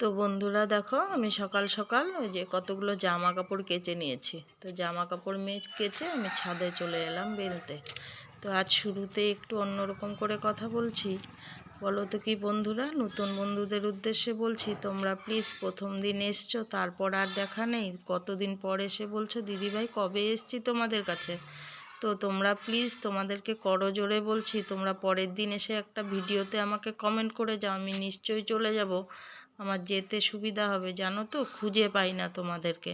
তো বন্ধুরা দেখো, আমি সকাল সকাল ওই যে কতগুলো জামা কাপড় কেচে নিয়েছি। তো জামা কাপড় মেয়ে কেচে আমি ছাদে চলে এলাম বেলতে। তো আজ শুরুতে একটু অন্যরকম করে কথা বলছি। বলো তো কি বন্ধুরা, নতুন বন্ধুদের উদ্দেশ্যে বলছি, তোমরা প্লিজ প্রথম দিন এসছো, তারপর আর দেখা নেই। কতদিন পর এসে বলছো, দিদিভাই, কবে এসছি তোমাদের কাছে? তো তোমরা প্লিজ তোমাদেরকে করো জোরে বলছি, তোমরা পরের দিন এসে একটা ভিডিওতে আমাকে কমেন্ট করে যাও, আমি নিশ্চয়ই চলে যাব। আমার যেতে সুবিধা হবে, জানো তো? খুঁজে পাই না তোমাদেরকে।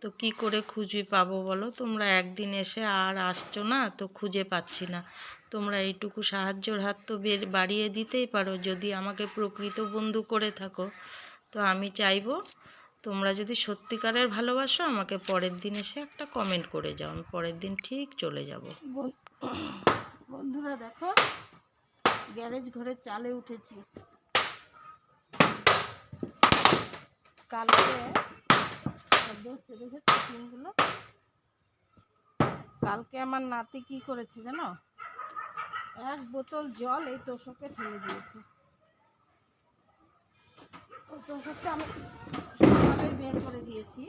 তো কি করে খুঁজে পাবো বলো? তোমরা একদিন এসে আর আসছো না, তো খুঁজে পাচ্ছি না। তোমরা এইটুকু সাহায্যর হাত তো বের, বাড়িয়ে দিতেই পারো। যদি আমাকে প্রকৃত বন্ধু করে থাকো, তো আমি চাইব তোমরা যদি সত্যিকারের ভালোবাসো, আমাকে পরের দিন এসে একটা কমেন্ট করে যাও। আমি পরের দিন ঠিক চলে যাব। বন্ধুরা দেখো, গ্যারেজ ঘরে চালে উঠেছি। কালকে কালকে আমার নাতি কি করেছে জানো? এক বোতল জল এই তোষকে ফেলে দিয়েছে। তোষকটা আমি সকালে বের করে দিয়েছি।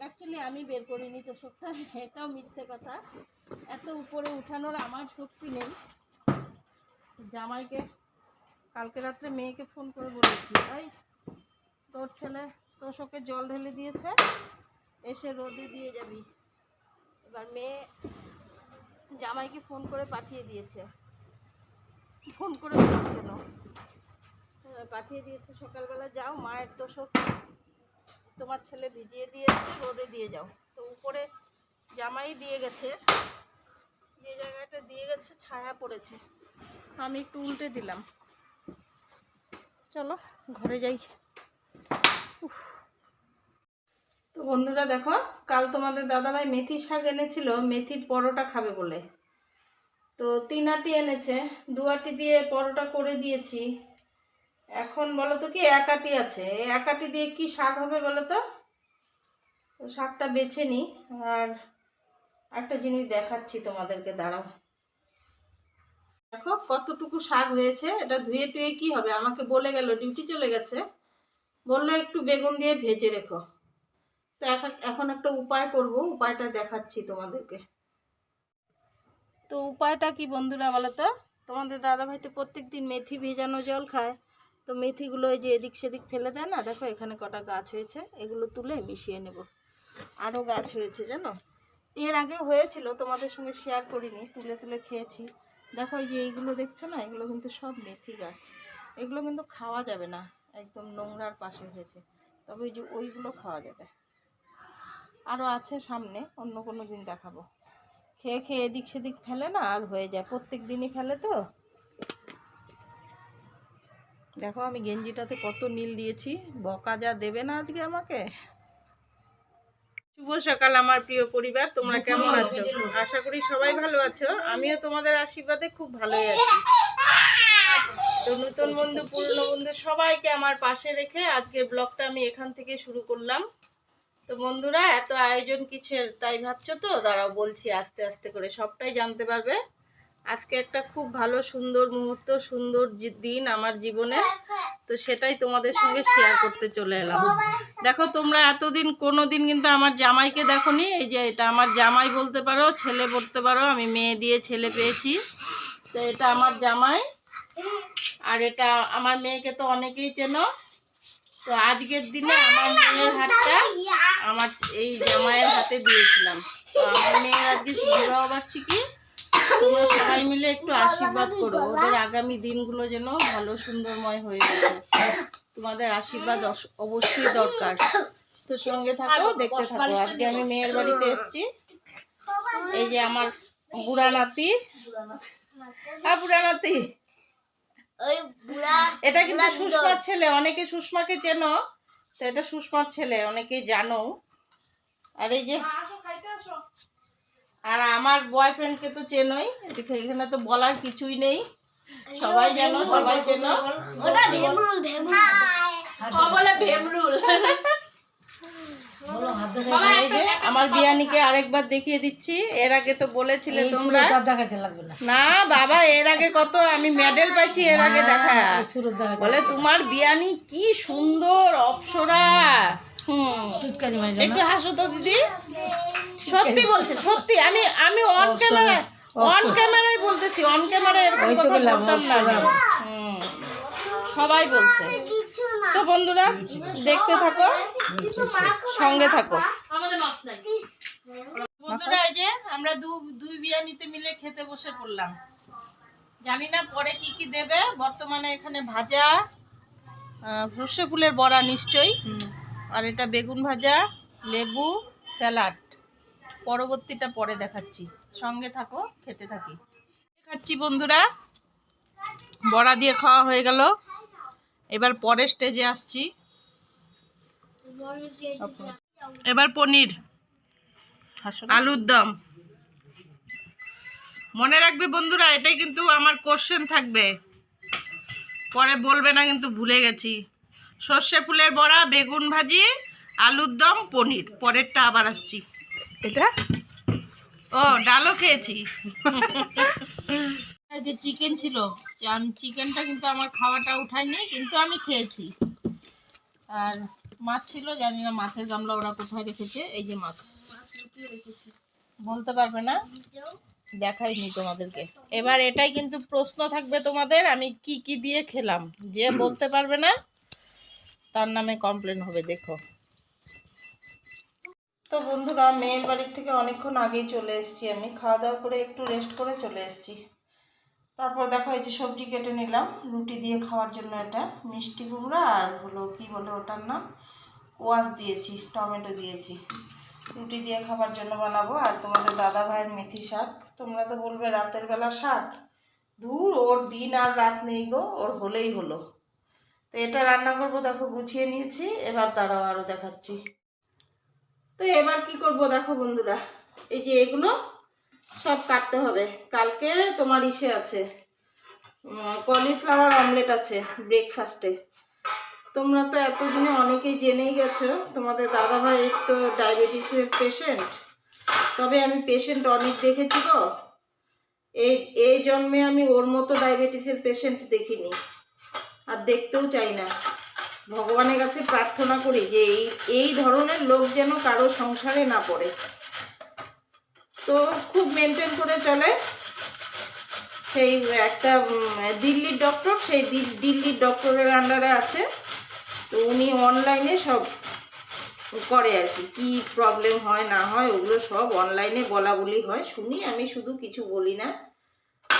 অ্যাকচুয়ালি আমি বের করিনি তোষকটা, এটাও মিথ্যে কথা। এত উপরে উঠানোর আমার শক্তি নেই। জামাইকে কালকে রাত্রে মেয়েকে ফোন করে বলেছি এই তোর ছেলে তোর তোষকে জল ঢেলে দিয়েছে এসে রোদে দিয়ে যাবি। এবার মেয়ে জামাইকে ফোন করে পাঠিয়ে দিয়েছে। ফোন করে দিয়েছে কেন? হ্যাঁ, পাঠিয়ে দিয়েছে সকালবেলা যাও মায়ের তোষক তোমার ছেলে ভিজিয়ে দিয়েছে রোদে দিয়ে যাও। তো উপরে জামাই দিয়ে গেছে যে জায়গাটা দিয়ে গেছে ছায়া পড়েছে। আমি একটু উল্টে দিলাম। চলো ঘরে যাই। তো বন্ধুরা দেখো, কাল তোমাদের দাদাভাই মেথির শাক এনেছিল, মেথির পরোটা খাবে বলে। তো তিন আটি এনেছে দু আটি দিয়ে পরোটা করে দিয়েছি। এখন বলো তো কি এক আটি আছে। এক আটি দিয়ে কি শাক হবে বলো তো? শাকটা বেছে নিই আর একটা জিনিস দেখাচ্ছি তোমাদেরকে, দাঁড়াও। দেখো কতটুকু শাক হয়েছে, এটা ধুয়ে টুয়ে কি হবে? আমাকে বলে গেল, ডিউটি চলে গেছে। বলল, একটু বেগুন দিয়ে ভেজে রেখো। তো এখন একটা উপায় করব, উপায়টা দেখাচ্ছি তোমাদেরকে। তো উপায়টা কি বন্ধুরা বলো তো তোমাদের দাদাভাই তো প্রত্যেক দিন মেথি ভেজানো জল খায়। তো মেথিগুলো এই যে এদিক সেদিক ফেলে দেয় না, দেখো এখানে কটা গাছ হয়েছে, এগুলো তুলে মিশিয়ে নেব। আরও গাছ হয়েছে, জানো? এর আগেও হয়েছিল, তোমাদের সঙ্গে শেয়ার করিনি, তুলে তুলে খেয়েছি। দেখো এই যে এইগুলো দেখছ না, এগুলো কিন্তু সব মেথি গাছ। এগুলো কিন্তু খাওয়া যাবে না। একদম নোংরার পাশে হয়েছে। তবে ওই যে ওইগুলো খাওয়া যাবে। আরও আছে সামনে অন্য কোনো দিন দেখাবো। খেয়ে খেয়ে এদিক সেদিক ফেলে না আর হয়ে যায়। প্রত্যেক দিনই ফেলে তো। দেখো আমি গেঞ্জিটাতে কত নীল দিয়েছি। বকা যা দেবে না আজকে আমাকে। শুভ সকাল আমার প্রিয় পরিবার তোমরা কেমন আছো? আশা করি সবাই ভালো আছো। আমিও তোমাদের আশীর্বাদে খুব ভালোই আছি। তো নতুন বন্ধু, পুরনো বন্ধু সবাইকে আমার পাশে রেখে আজকের ব্লগটা আমি এখান থেকে শুরু করলাম। তো বন্ধুরা, এত আয়োজন কিসের তাই ভাবছ তো? দাঁড়াও, বলছি আস্তে আস্তে করে সবটাই জানতে পারবে। আজকে একটা খুব ভালো, সুন্দর মুহূর্ত, সুন্দর দিন আমার জীবনে। তো সেটাই তোমাদের সঙ্গে শেয়ার করতে চলে এলাম। দেখো তোমরা এতদিন কোনো দিন কিন্তু আমার জামাইকে দেখো নি এই যে এটা আমার জামাই বলতে পারো, ছেলে বলতে পারো, আমি মেয়ে দিয়ে ছেলে পেয়েছি। তো এটা আমার জামাই। আর এটা আমার মেয়েকে তো অনেকেই চেনো। তো আজকের দিনে আমার মেয়ের হাতটা আমার এই জামাইয়ের হাতে দিয়েছিলাম। তো আমার মেয়ের আজকে বিবাহ বার্ষিকী তোমরা সবাই মিলে একটু আশীর্বাদ করো। ওদের আগামী দিনগুলো যেন ভালো সুন্দরময় হয়ে ওঠে। তোমাদের আশীর্বাদ অবশ্যই দরকার। তো সঙ্গে থাকো দেখতে থাকো। আজকে আমি মেয়ের বাড়িতে এসেছি। এই যে আমার বুড়া নাতি হ্যাঁ বুড়া নাতি ওই বুড়া এটা কিন্তু সুষমার ছেলে অনেকে সুষমাকে চেনো তো এটা সুষমার ছেলে অনেকে জানো। আর এই যে আর আমার বয়ফ্রেন্ডকে তো চেনোই এখানে তো বলার কিছুই নেই। সবাই জানো সবাই চেনো। ওটা ভেমরুল ভেমরুল। ও বলে ভেমরুল? আমার বিয়ানিকে আরেকবার দেখিয়ে দিচ্ছি। এর আগে তো বলেছিলে তোমরা। লাগবে না। না বাবা এর আগে কত আমি মেডেল পাইছি এর আগে দেখা। বলে তোমার বিয়ানি কি সুন্দর অপসরা। হুম। একটু হাসো তো দিদি। সত্যি বলছে সত্যি। আমি আমি অন ক্যামেরা অন ক্যামেরায় বলতেছি অন ক্যামেরা এরকম কথা বলতাম না সবাই বলছে। তো বন্ধুরা দেখতে থাকো। সঙ্গে থাকো। বন্ধুরা এই যে আমরা দু দুই বিয়ানিতে মিলে খেতে বসে পড়লাম। জানি না পরে কি কি দেবে। বর্তমানে এখানে ভাজা সর্ষে ফুলের বড়া নিশ্চয়ই। আর এটা বেগুন ভাজা লেবু স্যালাড। পরবর্তীটা পরে দেখাচ্ছি। সঙ্গে থাকো খেতে থাকি। খাচ্ছি বন্ধুরা বড়া দিয়ে খাওয়া হয়ে গেল। এবার পরের স্টেজে আসছি। এবার পনির। আলুর দম। মনে রাখবে বন্ধুরা এটাই কিন্তু আমার কোশ্চেন থাকবে। পরে বলবে না কিন্তু ভুলে গেছি। সর্ষে ফুলের বড়া বেগুন ভাজি আলুর দম পনির। পরেরটা আবার আসছি। এটা? ও ডালও খেয়েছি। যে চিকেন ছিল আমি চিকেনটা কিন্তু আমার খাওয়াটা উঠায়নি কিন্তু আমি খেয়েছি। আর মাছ ছিল, জানি না মাছের গামলা ওরা কোথায় রেখেছে, এই যে মাছ। বলতে পারবে না? দেখাইনি তোমাদেরকে। এবার এটাই কিন্তু প্রশ্ন থাকবে তোমাদের, আমি কি কি দিয়ে খেলাম? যে বলতে পারবে না, তার নামে কমপ্লেন হবে, দেখো। তো বন্ধুরা, মেয়ের বাড়ির থেকে অনেকক্ষণ আগেই চলে এসেছি আমি। খাওয়া দাওয়া করে একটু রেস্ট করে চলে এসেছি। তারপর দেখো এই যে সবজি কেটে নিলাম, রুটি দিয়ে খাওয়ার জন্য এটা, মিষ্টি কুমড়া আর হলো কি বলে ওটার নাম? কোয়াশ দিয়েছি, টমেটো দিয়েছি। রুটি দিয়ে খাবার জন্য বানাবো। আর তোমাদের দাদা ভাইয়ের মেথি শাক, তোমরা তো বলবে রাতের বেলা শাক। দূর ওর দিন আর রাত নেই গো, ওর হলেই হলো। তো এটা রান্না করব, দেখো গুছিয়ে নিয়েছি, এবার তারাও আরও দেখাচ্ছি। তো এবার কি করব দেখো বন্ধুরা, এই যে এগুলো সব কাটতে হবে। কালকে তোমার ইসে আছে। কলিফ্লাওয়ার অমলেট আছে ব্রেকফাস্টে। তোমরা তো এতদিনে অনেকেই জেনেই গেছো, তোমাদের দাদাভাই তো ডায়াবেটিসের পেশেন্ট তবে আমি পেশেন্ট অনেক দেখেছি গো এই এই জন্মে আমি ওর মতো ডায়াবেটিসের পেশেন্ট দেখিনি। আর দেখতেও চাই না। ভগবানের কাছে প্রার্থনা করি যে এই এই ধরনের লোক যেন কারও সংসারে না পড়ে। তো খুব মেনটেন করে চলে। সেই একটা দিল্লির ডক্টর সেই দিল- দিল্লির ডক্টরের আন্ডারে আছে। তো উনি অনলাইনে সব করে আর কি, কী প্রবলেম হয়, না হয়, ওগুলো সব অনলাইনে বলা বলি হয়। শুনি, আমি শুধু কিছু বলি না।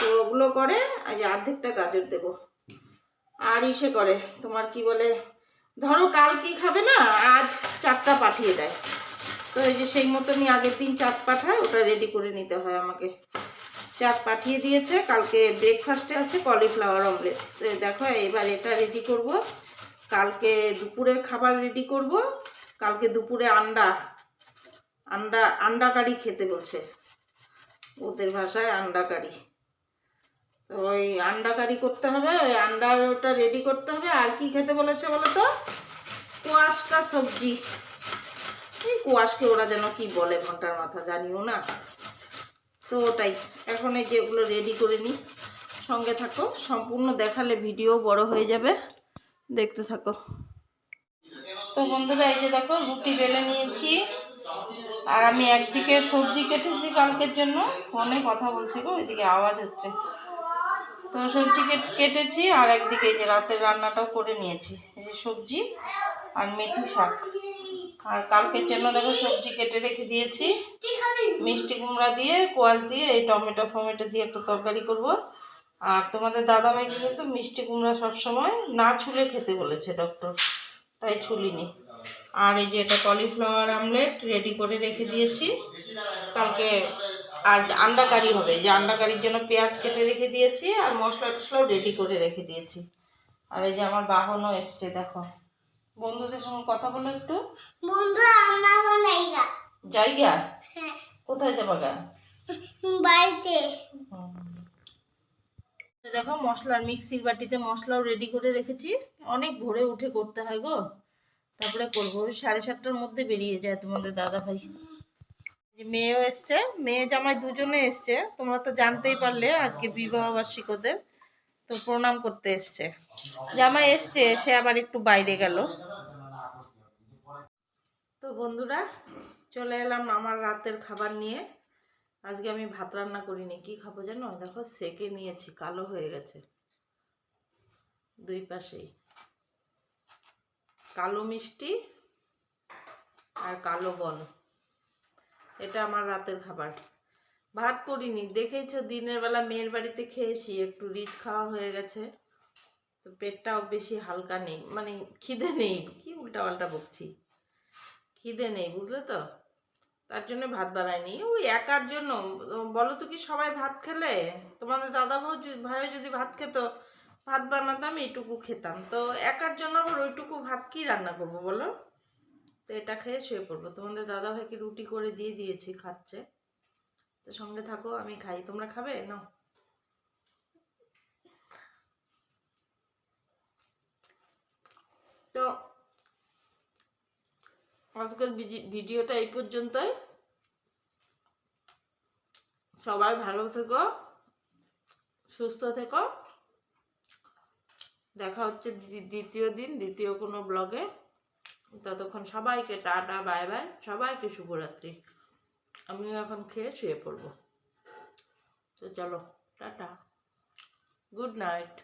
তো ওগুলো করে, আজ অর্ধেকটা গাজর দেবো। আর ইসে করে, তোমার কি বলে, ধরো কাল কি খাবে না, আজ চারটা পাঠিয়ে দেয়। তো এই যে সেই মতনই আগের দিন চাট পাঠায়, ওটা রেডি করে নিতে হয় আমাকে। চাট পাঠিয়ে দিয়েছে, কালকে ব্রেকফাস্টে আছে কলিফ্লাওয়ার অমলেট তো দেখো, এবার এটা রেডি করব। কালকে দুপুরের খাবার রেডি করব। কালকে দুপুরে আন্ডা আন্ডা আন্ডা কারি খেতে বলছে। ওদের ভাষায় আন্ডা কারি। তো ওই আন্ডা কারি করতে হবে, ওই আন্ডার ওটা রেডি করতে হবে। আর কি খেতে বলেছে বলো তো? কোয়াশকা সবজি। কোয়াশকে ওরা যেন কি বলে ঘণ্টার মাথা জানিও না। তো ওটাই। এখন এই যেগুলো রেডি করে নিই। সঙ্গে থাকো। সম্পূর্ণ দেখালে ভিডিও বড় হয়ে যাবে। দেখতে থাকো। তো বন্ধুরা, এই যে দেখো, রুটি বেলে নিয়েছি। আর আমি একদিকে সবজি কেটেছি কালকের জন্য। ফোনে কথা বলছি গো, ওইদিকে আওয়াজ হচ্ছে। তো সবজি কেট- কেটেছি আর একদিকে এই যে রাতের রান্নাটাও করে নিয়েছি। এই যে সবজি আর মেথি শাক। আর কালকের জন্য দেখো সবজি কেটে রেখে দিয়েছি। মিষ্টি কুমড়া দিয়ে কোয়াশ দিয়ে এই টমেটো ফমেটো দিয়ে একটা তরকারি করব। আর তোমাদের দাদাভাইকে কিন্তু মিষ্টি কুমড়া সবসময় না ছুলে খেতে বলেছে ডক্টর তাই ছুলিনি। আর এই যে এটা কলিফ্লাওয়ার আমলেট রেডি করে রেখে দিয়েছি। কালকে আর আন্ডা কারি হবে যে আন্ডা কারির জন্য পেঁয়াজ কেটে রেখে দিয়েছি আর মশলা টশলাও রেডি করে রেখে দিয়েছি। আর এই যে আমার বাহনও এসছে দেখো। বন্ধুদের সঙ্গে কথা বলো একটু। বন্ধু আমরা বানাই গা জায়গা? হ্যাঁ। কোথায় যাবা গা? বাড়িতে। দেখো মশলার মিক্সির বাটিতে মশলাও রেডি করে রেখেছি। অনেক ভোরে উঠে করতে হয় গো। তারপরে করব। ওই সাড়ে সাতটার মধ্যে বেরিয়ে যায় তোমাদের দাদা ভাই। যে মেয়েও এসছে। মেয়ে জামাই দুজনে এসছে। তোমরা তো জানতেই পারলে আজকে বিবাহ বার্ষিক ওদের তো প্রণাম করতে এসছে। জামা এসছে, সে আবার একটু বাইরে গেল। তো বন্ধুরা, চলে এলাম আমার রাতের খাবার নিয়ে। আজকে আমি ভাত রান্না করিনি, কি খাব জানো? দেখো, সেকে নিয়েছি, কালো হয়ে গেছে। দুই পাশেই। কালো মিষ্টি আর কালো বন। এটা আমার রাতের খাবার। ভাত করিনি, দেখেইছো দিনের বেলা মেয়ের বাড়িতে খেয়েছি, একটু রিচ খাওয়া হয়ে গেছে। তো পেটটাও বেশি হালকা নেই মানে খিদে নেই, কি উল্টা পাল্টা বকছি। খিদে নেই, বুঝলে তো? তার জন্য ভাত বানাইনি। ওই একার জন্য, বলো তো কি সবাই ভাত খেলে? তোমাদের দাদা ভাই ভাইও যদি ভাত খেত, ভাত বানাতাম, এইটুকু খেতাম। তো একার জন্য আবার ওইটুকু ভাত কি রান্না করব বলো? তো এটা খেয়ে শুয়ে পড়ব। তোমাদের দাদা ভাইকে রুটি করে দিয়ে দিয়েছি, খাচ্ছে। তো সঙ্গে থাকো, আমি খাই। তোমরা খাবে? না তো আজকের ভিডিওটা এই পর্যন্তই। সবাই ভালো থেকো, সুস্থ থেকো। দেখা হচ্ছে দ্বিতীয় দিন, দ্বিতীয় কোনো ব্লগে ততক্ষণ সবাইকে টাটা, বাই বাই। সবাইকে শুভরাত্রি। আমিও এখন খেয়ে শুয়ে পড়ব। তো চলো টাটা। Good night.